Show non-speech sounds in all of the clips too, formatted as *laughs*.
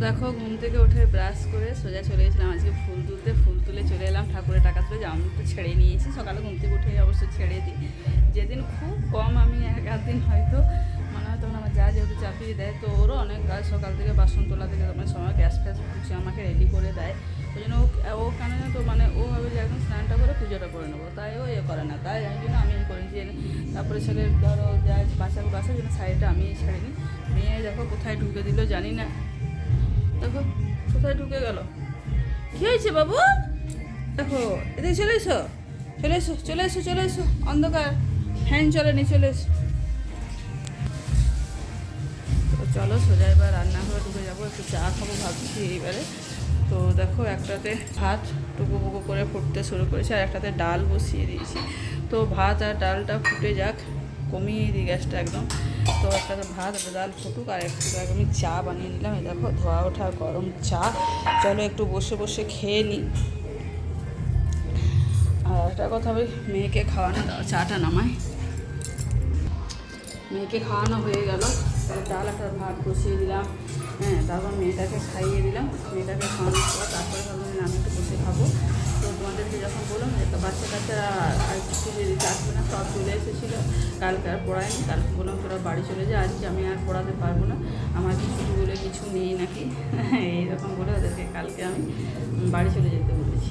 দেখো, ঘুম থেকে উঠে ব্রাশ করে সোজা চলে গেছিলাম আজকে ফুল তুলতে। ফুল তুলে চলে এলাম, ঠাকুরের টাকা তুলে। জামা তো ছেড়ে নিয়েছি। সকালে ঘুম থেকে উঠে অবশ্য ছেড়ে দিই। যেদিন খুব কম আমি এক আধ দিন হয়তো, মনে হয় তখন আমার যা যেহেতু চাপিয়ে দেয়, তো ওরও অনেক কাজ। সকাল থেকে বাসন তোলা থেকে তোমার সময় গ্যাস ফ্যাস পুছে আমাকে রেডি করে দেয়। ওই জন্য ও- কেন জানো তো মানে ও ভাবে যে একদম স্নানটা করে পুজোটা করে নেব। তাই ও এ করে না। তাই আমি জন্য আমি করি। যে তারপরে ছেলে ধরো, যা বাসা বাসার জন্য সাইডটা আমি ছেড়ে নিই মেয়ে দেখো কোথায় ঢুকে দিল, জানি না। দেখো, কোথায় ঢুকে গেল? কি হয়েছে বাবু? দেখো, এদিকে চলে এসো চলে এসো চলে এসো চলে এসো, অন্ধকার। ফ্যান চলেনি চলে এসো। তো চলো, সোজা এবার রান্নাঘরে ঢুকে যাব, একটু চা খাব ভাবছি এইবারে। তো দেখো, একটাতে ভাত টুকু পুকু করে ফুটতে শুরু করেছে, আর একটাতে ডাল বসিয়ে দিয়েছি। তো ভাত আর ডালটা ফুটে যাক, কমিয়ে দিই গ্যাসটা একদম। তো একটাতে ভাত, একটা ডাল ফুটুক আর একটু আমি চা বানিয়ে নিলাম। এই দেখো, ধোয়া ওঠা, গরম চা। চলো একটু বসে বসে খেয়ে নিই আর একটা কথা ওই মেয়েকে খাওয়ানো চাটা নামাই। মেয়েকে খাওয়ানো হয়ে গেল। ডাল, একটা ভাত বসিয়ে দিলাম। হ্যাঁ তারপর মেয়েটাকে খাইয়ে দিলাম। মেয়েটাকে খাওয়ানোর পর তারপরে ভাবলাম আমি একটু বসে খাব। তো যখন বললাম যে বাচ্চা কাচ্চারা আর কিছু আসবে না, সব চলে এসেছিল। কালকে আর পড়ায়নি, কালকে বললাম তোরা বাড়ি চলে যা, আজকে আমি আর পড়াতে পারব না। আমার কিছু বলে কিছু নেই নাকি? *laughs* এইরকম বলে ওদেরকে কালকে আমি বাড়ি চলে যেতে বলেছি।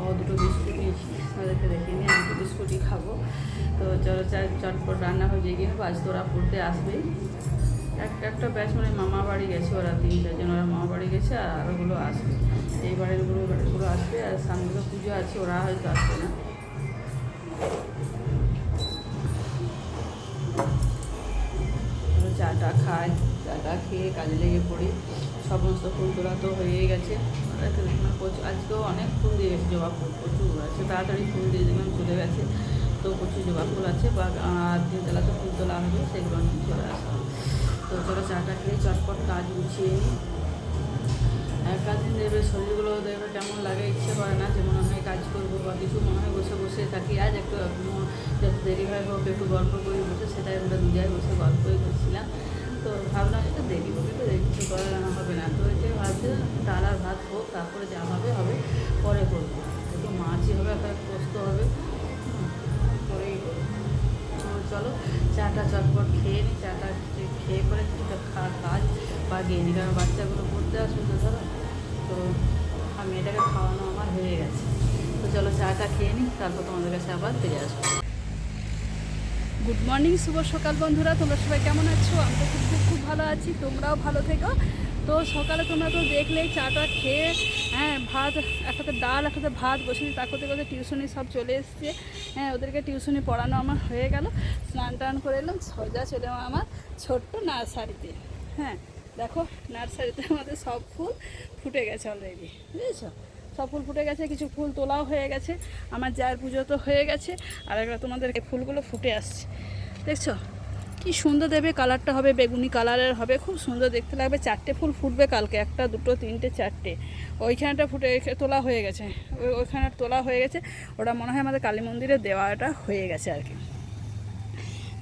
ও দুটো বিস্কুট নিয়েছি, ওদেরকে দেখে নিয়ে আমি দুটো বিস্কুটই খাব। তো চলো চার চটপট রান্না হয়ে গিয়ে নেব আজ তোরা পড়তে আসবেই। একটা একটা ব্যাচ মানে মামা বাড়ি গেছে ওরা তিন চারজন ওরা মামা বাড়ি গেছে আর আরোগুলো আসবে। এই বাড়িরগুলো বাড়িগুলো আসবে আর সামনে পুজো আছে, ওরা হয়তো আসবে না। চাটা খাই চাটা খেয়ে কাজে লেগে পড়ি। সমস্ত ফুল তোলা তো হয়ে গেছে। আজকেও অনেক ফুল দিয়ে গেছে, জবা ফুল প্রচুর আছে, তাড়াতাড়ি ফুল দিয়ে দেখলাম চলে গেছে। তো প্রচুর জবা ফুল আছে, বা দিনতলা তো ফুল তোলা হবে, সেগুলো নিয়ে চলে আসবে তো চলো চাটা খেয়ে চটপট কাজ গুছিয়ে নিই। দিন দেবে শরীরগুলো দেবে কেমন লাগে, ইচ্ছে করে না যে মনে হয় কাজ করব বা কিছু মনে হয় বসে বসে থাকি, আজ একটু যত দেরি হয় হোক, একটু গল্প করি, বসে সেটাই আমরা দুজায় বসে গল্পই করছিলাম। তো ভাবলাম একটু দেরি হবে দেরি কিছু করা হবে না। তো যে ভাবছি ডাল আর ভাত হোক, তারপরে যা হবে হবে, পরে করব। একটু মাছই হবে, একটা পোস্ত হবে। পরেই করব। চলো, চাটা চটপট খেয়ে নিই চাটা খেয়ে পরে কিছুটা কাজ বাগিয়ে নিই কারণ বাচ্চাগুলো পড়তে আসবে তো ধরো। হয়ে গেছে তো চলো চাটা খেয়ে নিই তারপর তোমাদের কাছে আবার ফিরে আসব। গুড মর্নিং শুভ সকাল বন্ধুরা, তোমরা সবাই কেমন আছো? আমি তো খুব খুব ভালো আছি, তোমরাও ভালো থেকো। তো সকালে তোমরা তো দেখলেই চাটা খেয়ে হ্যাঁ ভাত একটাতে ডাল একটাতে ভাত বসেছি, তার করতে করতে টিউশনি সব চলে এসছে। হ্যাঁ ওদেরকে টিউশনি পড়ানো আমার হয়ে গেল। স্নান টান করে এলাম, সোজা চলে আমার ছোট্ট নার্সারিতে। হ্যাঁ দেখো, নার্সারিতে আমাদের সব ফুল ফুটে গেছে অলরেডি বুঝেছ? সব ফুল ফুটে গেছে, কিছু ফুল তোলাও হয়ে গেছে। আমার জায়ের পুজো তো হয়ে গেছে। আর একবার তোমাদের ফুলগুলো ফুটে আসছে। দেখছ? কি সুন্দর দেবে কালারটা হবে, বেগুনি কালারের হবে। খুব সুন্দর দেখতে লাগবে। চারটে ফুল ফুটবে কালকে, একটা, দুটো, তিনটে, চারটে। ওইখানটা ফুটে তোলা হয়ে গেছে। ওই, ওইখানে তোলা হয়ে গেছে। ওটা মনে হয় আমাদের কালী মন্দিরে দেওয়াটা হয়ে গেছে আর কি।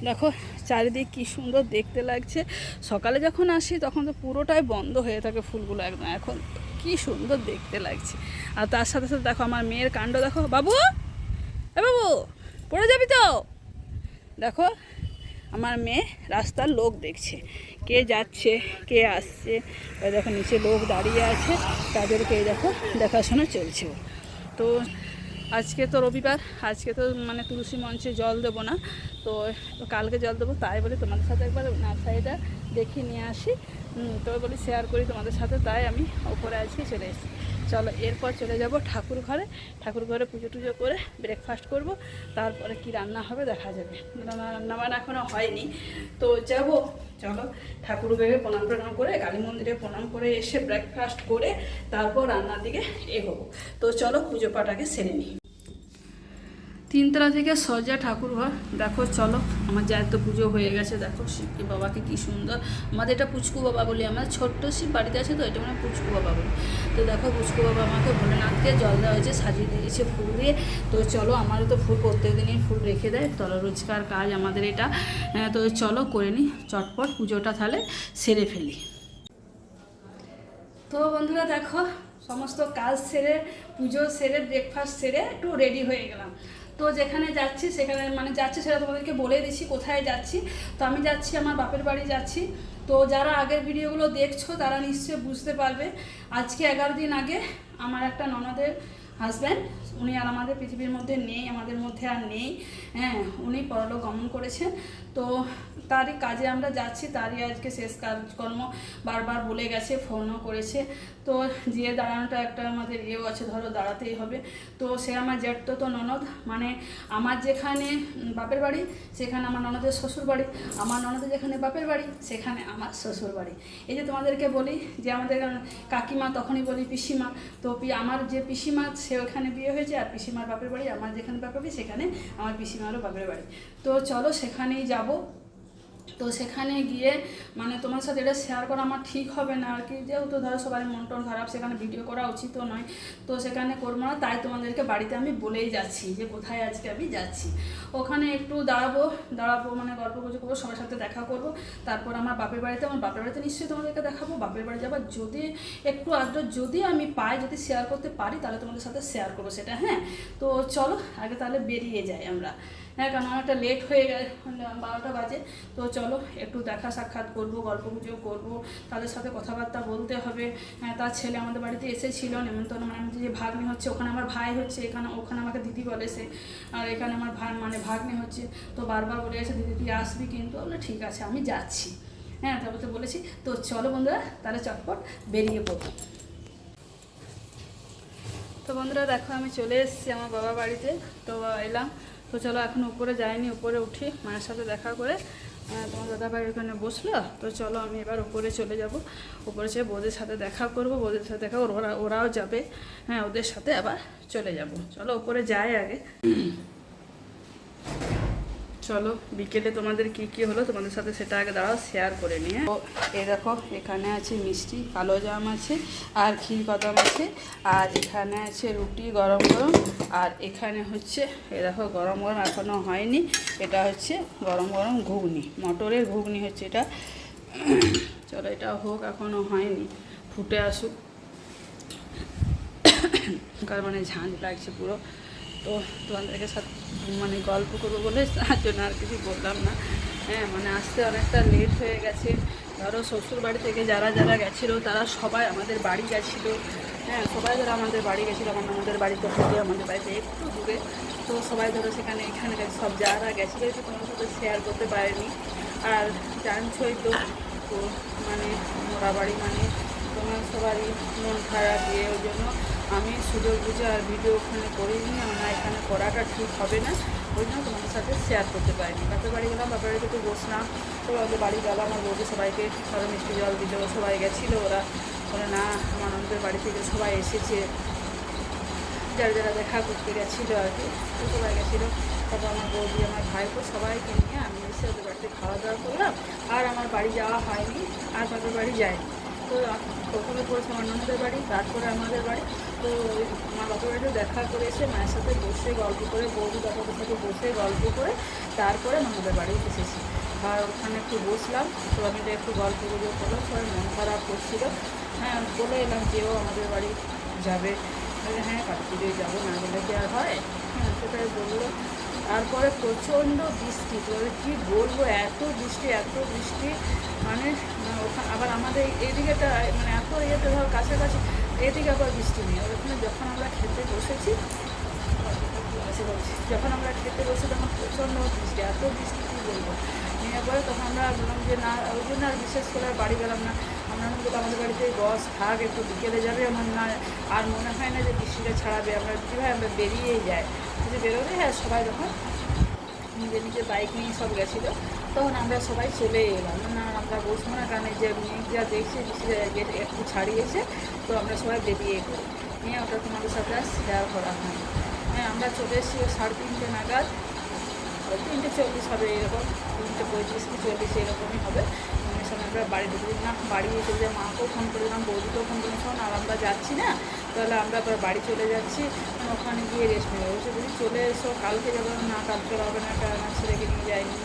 দেখো, চারিদিক কি সুন্দর দেখতে লাগছে। সকালে যখন আসি, তখন তো পুরোটাই বন্ধ হয়ে থাকে ফুলগুলো একদম। এখন কি সুন্দর দেখতে লাগছে। আর তার সাথে সাথে দেখো আমার মেয়ের কাণ্ড, দেখো। বাবু! এ বাবু, পড়ে যাবি তো? দেখো, আমার মেয়ে রাস্তার লোক দেখছে। কে যাচ্ছে, কে আসছে দেখো নিচে লোক দাঁড়িয়ে আছে, তাদেরকে দেখো দেখাশোনা চলছে। তো আজকে তো রবিবার, আজকে তো মানে তুলসী মঞ্চে জল দেবো না। তো কালকে জল দেবো, তাই বলে তোমাদের সাথে একবার নার্সারিটা দেখে নিয়ে আসি। হুম, তো বলি শেয়ার করি তোমাদের সাথে তাই আমি ওপরে আজকে চলে এসেছি। চলো এরপর চলে যাব ঠাকুর ঘরে। ঠাকুর ঘরে পুজো টুজো করে ব্রেকফাস্ট করব তারপরে কি রান্না হবে দেখা যাবে। রান্না বান্না এখনও হয়নি। তো যাব চলো ঠাকুর ঘরে প্রণাম প্রণাম করে কালী মন্দিরে প্রণাম করে এসে ব্রেকফাস্ট করে তারপর রান্নার দিকে এগোবো। তো চলো পুজো পাটাকে সেরে নিই। তিনতলা থেকে সজা ঠাকুর ঘর। দেখো, চলো, আমার যার তো পুজো হয়ে গেছে, দেখো, শিবকে, বাবাকে কি সুন্দর। আমাদের এটা পুচকু বাবা বলি, আমার ছোট্ট শিব বাড়িতে আছে তো, এটা মানে পুচকু বাবা বলি। তো দেখো, পুচকু বাবা আমাকে ভোলেনাথকে জল দেওয়া হয়েছে, সাজিয়ে দিয়েছে ফুল দিয়ে। তো চলো, আমারও তো ফুল প্রত্যেক দিনই ফুল রেখে দেয়, তল রোজকার কাজ আমাদের এটা। তো চলো, করে নিই চটপট পুজোটা তাহলে সেরে ফেলি। তো বন্ধুরা, দেখো, সমস্ত কাজ সেরে, পুজো সেরে ব্রেকফাস্ট সেরে, একটু রেডি হয়ে গেলাম। তো যেখানে যাচ্ছি, সেখানে মানে যাচ্ছি সেটা তোমাদেরকে বলে দিচ্ছি কোথায় যাচ্ছি। তো আমি যাচ্ছি, আমার বাপের বাড়ি যাচ্ছি। তো যারা আগের ভিডিওগুলো দেখছ, তারা নিশ্চয়ই বুঝতে পারবে, আজকে এগারো দিন আগে আমার একটা ননদের হাজব্যান্ড উনি আর আমাদের পৃথিবীর মধ্যে নেই, আমাদের মধ্যে আর নেই। হ্যাঁ উনি পরলোক গমন করেছেন। তো তারই কাজে আমরা যাচ্ছি, তারই আজকে শেষ কাজকর্ম বারবার বলে গেছে, ফোনও করেছে। তো যে দাঁড়ানোটা একটা আমাদের ইয়েও আছে, ধরো দাঁড়াতেই হবে। তো সে আমার জ্যাঠতো তো ননদ মানে আমার যেখানে বাপের বাড়ি, সেখানে আমার ননদের শ্বশুর বাড়ি, আমার ননদের যেখানে বাপের বাড়ি, সেখানে আমার শ্বশুর বাড়ি। এই যে তোমাদেরকে বলি যে আমাদের কাকিমা, তখনই বলি পিসিমা। তো আমার যে পিসিমা, সে ওখানে বিয়ে হয়েছে আর পিসিমার বাপের বাড়ি, আমার যেখানে বাপের বাড়ি, সেখানে আমার পিসিমারও বাপের বাড়ি। তো চলো সেখানেই যাব। তো সেখানে গিয়ে মানে তোমার সাথে এটা শেয়ার করা আমার ঠিক হবে না। আর কি, যেহেতু ধরো সবাই মন টন খারাপ, সেখানে ভিডিও করা উচিতও নয়। তো সেখানে করব না, তাই তোমাদেরকে বাড়িতে আমি বলেই যাচ্ছি যে কোথায় আজকে আমি যাচ্ছি। ওখানে একটু দাঁড়াবো দাঁড়াবো মানে গল্প গুজব করব, সবার সাথে দেখা করব। তারপর আমার বাপের বাড়িতে, আমার বাপের বাড়িতে নিশ্চয়ই তোমাদেরকে দেখাবো। বাপের বাড়ি যাবার যদি, একটু আদ্র যদি আমি পাই, যদি শেয়ার করতে পারি, তাহলে তোমাদের সাথে শেয়ার করব সেটা হ্যাঁ? তো চলো, আগে তাহলে বেরিয়ে যাই আমরা। হ্যাঁ কারণ অনেকটা লেট হয়ে গেছে বারোটা বাজে। তো চলো, একটু দেখা সাক্ষাৎ করব, গল্প গুজব করব। তাদের সাথে কথাবার্তা বলতে হবে। হ্যাঁ তার ছেলে আমাদের বাড়িতে এসেছিল, নেমন্তন্ন মানে যে ভাগ্নি হচ্ছে, ওখানে আমার ভাই হচ্ছে, এখানে, ওখানে আমাকে দিদি বলে সে। আর এখানে আমার ভাই মানে ভাগ্নি হচ্ছে। তো বারবার বলে গেছে দিদি, তুই আসবি কিন্তু? বলে, ঠিক আছে, আমি যাচ্ছি। হ্যাঁ তারপর তো বলেছি। তো চলো বন্ধুরা, তাহলে চটপট বেরিয়ে পড়ব তো বন্ধুরা, দেখো, আমি চলে এসেছি আমার বাবা বাড়িতে। তো এলাম। তো চলো এখন উপরে যাইনি, উপরে উঠি, মায়ের সাথে দেখা করে তোমার দাদাভাই ওখানে বসল, তো চলো আমি এবার উপরে চলে যাব। উপরে চেয়ে বৌদের সাথে দেখা করব, বৌদের সাথে দেখা ওরা ওরাও যাবে হ্যাঁ ওদের সাথে আবার চলে যাব। চলো উপরে যাই আগে। চলো, বিকেলে তোমাদের কি কি হলো তোমাদের সাথে সেটা আগে দাঁড়াও শেয়ার করে নিয়ে। তো এই দেখো, এখানে আছে মিষ্টি, কালো জাম আছে আর ক্ষীর কদম আছে। আর এখানে আছে রুটি গরম গরম। আর এখানে হচ্ছে এ দেখো, গরম গরম এখনও হয়নি। এটা হচ্ছে গরম গরম ঘুগনি, মটরের ঘুগনি হচ্ছে এটা। চলো, এটা হোক এখনও হয়নি, ফুটে আসুক। কার মানে ঝাঁঝ লাগছে পুরো। তো তোমাদেরকে সাথে মানে গল্প করব বলে, তার জন্য আর কিছু বললাম না। হ্যাঁ মানে আসতে অনেকটা লেট হয়ে গেছে। ধরো শ্বশুর বাড়ি থেকে যারা যারা গেছিল, তারা সবাই আমাদের বাড়ি গেছিল। হ্যাঁ সবাই ধরো আমাদের বাড়ি গেছিল আমার আমাদের বাড়িতে থেকে আমাদের বাড়িতে একটু দূরে। তো সবাই ধরো সেখানে, এখানে সব যারা গেছিল একটু তোমার সাথে শেয়ার করতে পারেনি। আর জানছই তো তো মানে মোরা বাড়ি মানে তোমার সবারই মন খারাপ দিয়ে ওই জন্য আমি সুযোগ বুঝে আর ভিডিও ওখানে করিনি না এখানে করাটা ঠিক হবে না, ওই জন্য তোমাদের সাথে শেয়ার করতে পারিনি। বাপের বাড়ি গেলাম, বাপের বাড়িতে একটু বসলাম তো ওদের বাড়ি গেলাম আমার বৌদি সবাইকে ধরো মিষ্টি জল দিল, সবাই গেছিল, ওরা ওরা না, আমার আমাদের বাড়ি থেকে সবাই এসেছে। যারা যারা দেখা করতে গেছিল আর কি, তো সবাই গেছিল। তারপর আমার বৌদি, আমার ভাইপো সবাইকে নিয়ে আমি এসে ওদের বাড়িতে খাওয়া দাওয়া করলাম, আর আমার বাড়ি যাওয়া হয়নি, আর বাপের বাড়ি যায়নি। তো প্রথমে পড়েছে ননদের বাড়ি, তারপরে আমাদের বাড়ি। তো আমার বাপের বাড়িতে দেখা করে এসে মায়ের সাথে বসে গল্প করে, বৌদি বাবাদের সাথে বসে গল্প করে, তারপরে আমাদের বাড়ি এসেছি। আর ওখানে একটু বসলাম তো আমি তো একটু গল্প গুজব করলাম, সবাই মন খারাপ করছিল। হ্যাঁ বলে এলাম যে ও আমাদের বাড়ি যাবে। হ্যাঁ কালী পুজোয় যাব, না গেলে কি আর হয়? হ্যাঁ সেটাই বলল। তারপরে প্রচণ্ড বৃষ্টি তো কী বলব, এত বৃষ্টি এত বৃষ্টি। মানে আবার আমাদের এদিকেটা মানে এত ইয়েতে ধর কাছাকাছি, এদিকে আবার বৃষ্টি নেই। ওখানে যখন আমরা খেতে বসেছি, যখন আমরা খেতে বসে তখন প্রচণ্ড বৃষ্টি, এত বৃষ্টি কী বলব? নেওয়ার পরে তখন আমরা বললাম যে না, ওই জন্য আর বিশেষ করে আর বাড়ি গেলাম না। আমরা বললাম আমাদের বাড়িতে বস, থাক, একটু বিকেলে যাবে আমার না, আর মনে হয় না যে বৃষ্টিটা ছাড়াবে। আমরা কীভাবে আমরা বেরিয়েই যাই? যদি বেরোবে হ্যাঁ সবাই যখন নিজের নিজের বাইক নিয়ে সব গেছিল। তখন আমরা সবাই চলে এলাম। না, আমরা বসবো না, কারণ যে যা দেখছি যে একটু ছাড়িয়েছে, তো আমরা সবাই বেরিয়ে পড়ি নিয়ে ওটা তোমাদের সাথে আর শেয়ার করা হয় হ্যাঁ আমরা চলে এসেছি সাড়ে তিনটে নাগাদ। তিনটে চল্লিশ হবে এরকম। তিনটে পঁয়ত্রিশ কি চল্লিশ এরকমই হবে। সময় আমরা বাড়ি ঢুকে না বাড়ি এসে যে মাকেও ফোন করে দিলাম, বৌদিকেও ফোন করে শোন আর আমরা যাচ্ছি না, তাহলে আমরা আবার বাড়ি চলে যাচ্ছি। মানে ওখানে গিয়ে রেস্ট নেব। বলছে যদি চলে এসো, কালকে যাব। না, কালকে হবে না, কারণ ছেলেকে নিয়ে যাইনি।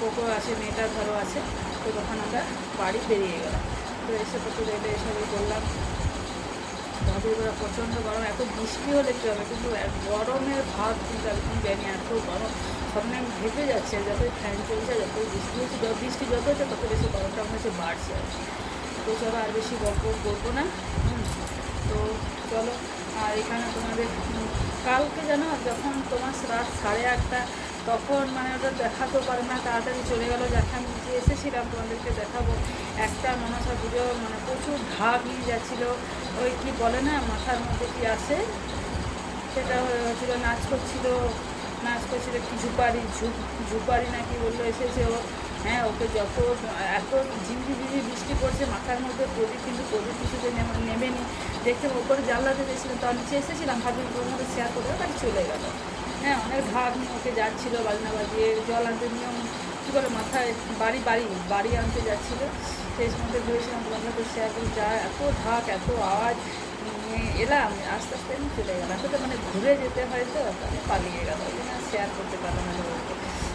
কোকো আছে, মেয়েটার ধরো আছে, তো তখন আমরা বাড়ি বেরিয়ে গেলাম। তো এসে প্রচুর রেলে এসবই করলাম ভাবি ওরা প্রচণ্ড গরম, এত বৃষ্টি হলে কী হবে? কিন্তু গরমের ভাব কিন্তু একদম জানি এত গরম। সামনে আমি ভেপে যাচ্ছে যতই ফ্যান চলছে, যতই বৃষ্টি হচ্ছে, যত বৃষ্টি যত হচ্ছে তত বেশি গরমটা মনে হচ্ছে বাড়ছে। আর। তো চলো আর বেশি গল্প করব না। তো চলো, আর এখানে তোমাদের কালকে জানো যখন তোমার রাত সাড়ে আটটা তখন মানে ওটা দেখাতেও পারে না, তাড়াতাড়ি চলে গেলো। যখন আমি যে এসেছিলাম, তোমাদেরকে দেখাবো। একটা মনসা পুজো মানে প্রচুর ঢাক নিয়ে যাচ্ছিল। ওই কি বলে না, মাথার মধ্যে কি আসে সেটা হচ্ছিল নাচ করছিল। নাচ করছিল, কি ঝুপারি, ঝুপ, ঝুপারি নাকি বলল এসেছে ও। হ্যাঁ ওকে যত এত ঝিমঝি ঝিমঝি বৃষ্টি পড়ছে, মাথার মধ্যে প্রদীপ, কিন্তু প্রদীপ কিছুতে নেমে- নেমেনি। দেখতে ওপরে জানলাতে গেছিলাম তো নিচে এসেছিলাম ভাবি ওর মধ্যে শেয়ার করে বাড়ি চলে গেল। হ্যাঁ অনেক নিয়ে ওকে যাচ্ছিল বাজনা বাজিয়ে, জল আনতে নিয়ম কী বলে মাথায় বাড়ি বাড়ি বাড়ি আনতে যাচ্ছিল। সেই সময় ভেবেছিলাম তোমার সাথে শেয়ার করে যা এত ঢাক এত আওয়াজ নিয়ে এলাম, আস্তে আস্তে আমি চলে গেলাম। আসলে মানে ঘুরে যেতে হয় তো আমি পালিয়ে গেল ওই জন্য শেয়ার করতে পারলাম না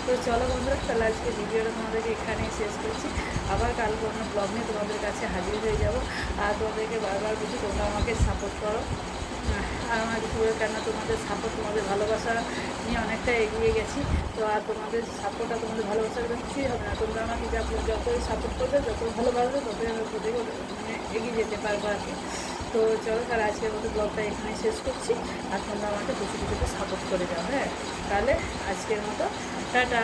তো চলো বন্ধুরা, তাহলে আজকে ভিডিওটা তোমাদেরকে এখানেই শেষ করছি। আবার কাল কোনো ব্লগ নিয়ে তোমাদের কাছে হাজির হয়ে যাব। আর তোমাদেরকে বারবার বলছি, তোমরা আমাকে সাপোর্ট করো। কেন তোমাদের সাপোর্ট তোমাদের ভালোবাসা নিয়ে অনেকটা এগিয়ে গেছি। তো আর তোমাদের সাপোর্টটা তোমাদের ভালোবাসা কিন্তু কিছুই হবে না। তোমরা আমাকে যা যতই সাপোর্ট করবে যত ভালোবাসবে, ততই আমি প্রতি মানে এগিয়ে যেতে পারব আর কি। তো চলো তাহলে আজকের মতো ব্লগটা এখানে শেষ করছি। আর তোমরা আমাকে কিছু কিছুতে সাপোর্ট করে যাও হ্যাঁ? তাহলে আজকের মতো, টাটা!